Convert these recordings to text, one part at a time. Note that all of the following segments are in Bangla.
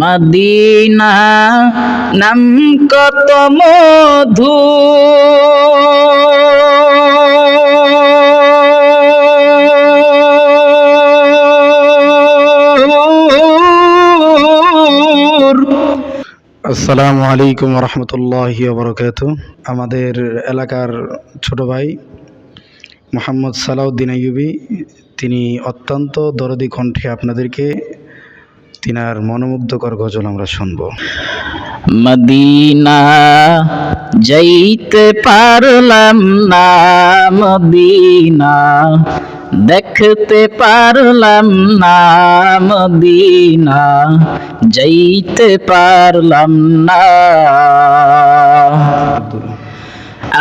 মদিনা নাম কত মধু। আসসালামু আলাইকুম রহমতুল্লাহি বরকাত আমাদের এলাকার ছোট ভাই মোহাম্মদ সালাউদ্দিন আইয়ুবি, তিনি অত্যন্ত দরদি কণ্ঠে আপনাদেরকে তিনার মনোমুগ্ধকর গজল আমরা শুনব। মদিনা যাইতে পারলাম না, মদিনা দেখতে পারলাম না, মদিনা যাইতে পারলাম না।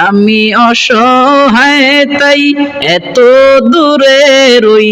আমি অসহায়, তাই এত দূরে রই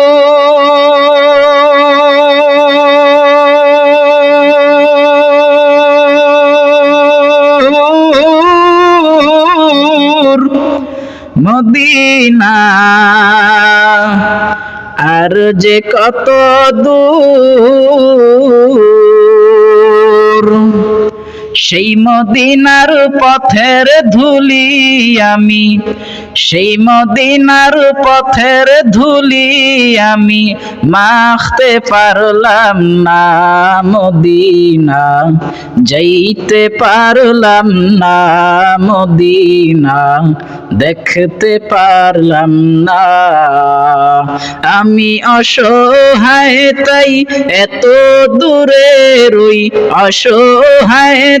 মদিনা। আর যে কত দূর। সেই মদিনার পথের ধুলি আমি, সেই মদিনার পথের ধুলি আমি মাখতে পারলাম না মদিনা, যাইতে পারলাম না মদিনা, দেখতে পারলাম না। আমি অসহায় তাই এত দূরে রই, অসহায়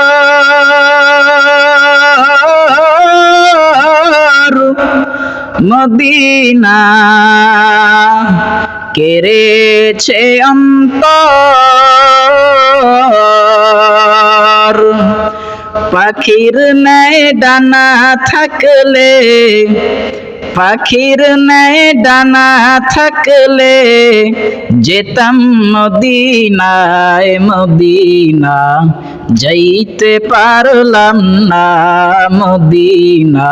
মদিনা কেড়েছে অন্তর। পাখির ন্যায় ডানা থাকলে, পাখির ন্যায় ডানা থাকলে যেতাম মদিনায়, মদিনা যাইতে পারলাম না, মদিনা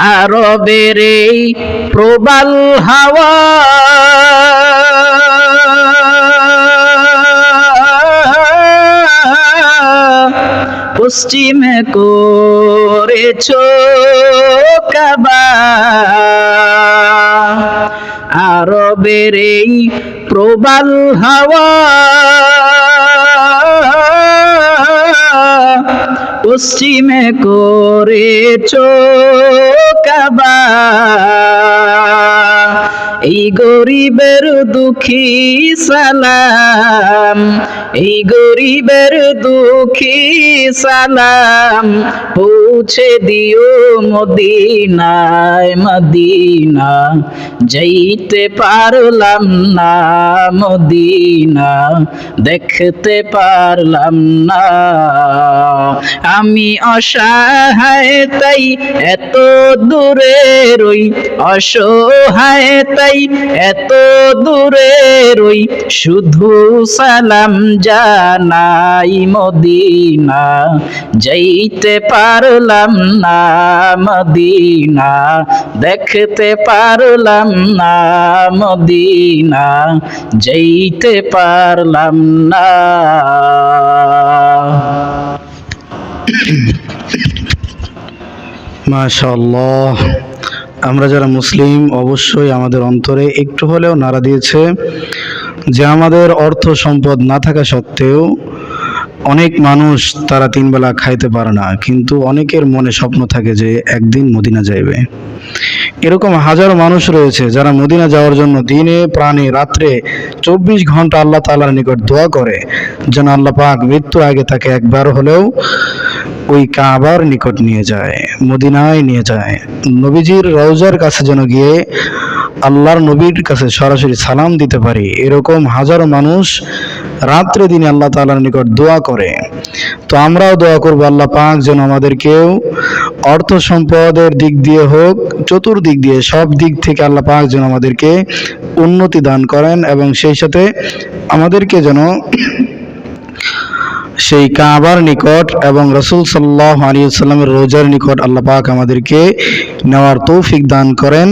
আরবের প্রবাল হাওয়া। পশ্চিমে করেছ কাবা। আরবের এই প্রবাল হাওয়া। পশ্চিমে করেছ এই গরিবের দুঃখী সালাম। এই গরিবের দুঃখী সালাম পৌঁছে দিও মদিনায়, মদিনা। যাইতে পারলাম না মদিনা, দেখতে পারলাম না। আমি অসহায়, তাই এত দূরে রই অসহায়, তাই এত দূরে রই শুধু সালাম জানাই মদিনা, যাইতে পারলাম না মদিনা, দেখতে পারলাম না মদিনা, যাইতে পারলাম না। মাশাল্লাহ আমরা যারা মুসলিম, অবশ্যই আমাদের অন্তরে একটু হলেও নাড়া দিয়েছে। যে আমাদের অর্থ সম্পদ না থাকা সত্ত্বেও অনেক মানুষ তারা তিনবেলা খাইতে পারে না, কিন্তু অনেকের মনে স্বপ্ন থাকে যে একদিন মদিনা যাইবে। এরকম হাজারো মানুষ রয়েছে যারা মদিনা যাওয়ার জন্য দিনে, প্রাণে, রাত্রে চব্বিশ ঘণ্টা আল্লাহ তাআলার নিকট দোয়া করে। যেন আল্লাহ পাক মৃত্যুর আগে তাকে একবার হলেও ওই কাবার নিকট নিয়ে যায়, মদিনায় নিয়ে যায়। নবীজির রওজার কাছে যেন গিয়ে আল্লাহর নবীর কাছে সরাসরি সালাম দিতে পারি। এরকম হাজারো মানুষ রাত্রে দিনে আল্লাহ তাআলার নিকট দোয়া করে। তো আমরাও দোয়া করব, আল্লাহ পাক যেন আমাদেরকেও অর্থ সম্পদের দিক দিয়ে হোক, চতুর্দিক দিয়ে সব দিক থেকে আল্লাহ পাক যেন আমাদেরকে উন্নতি দান করেন এবং সেই সাথে আমাদেরকে যেন সেই কাবার নিকট এবং রসুল সাল্লাহ আলী সাল্লামের রোজার নিকট আল্লাহ পাক আমাদেরকে নেওয়ার তৌফিক দান করেন।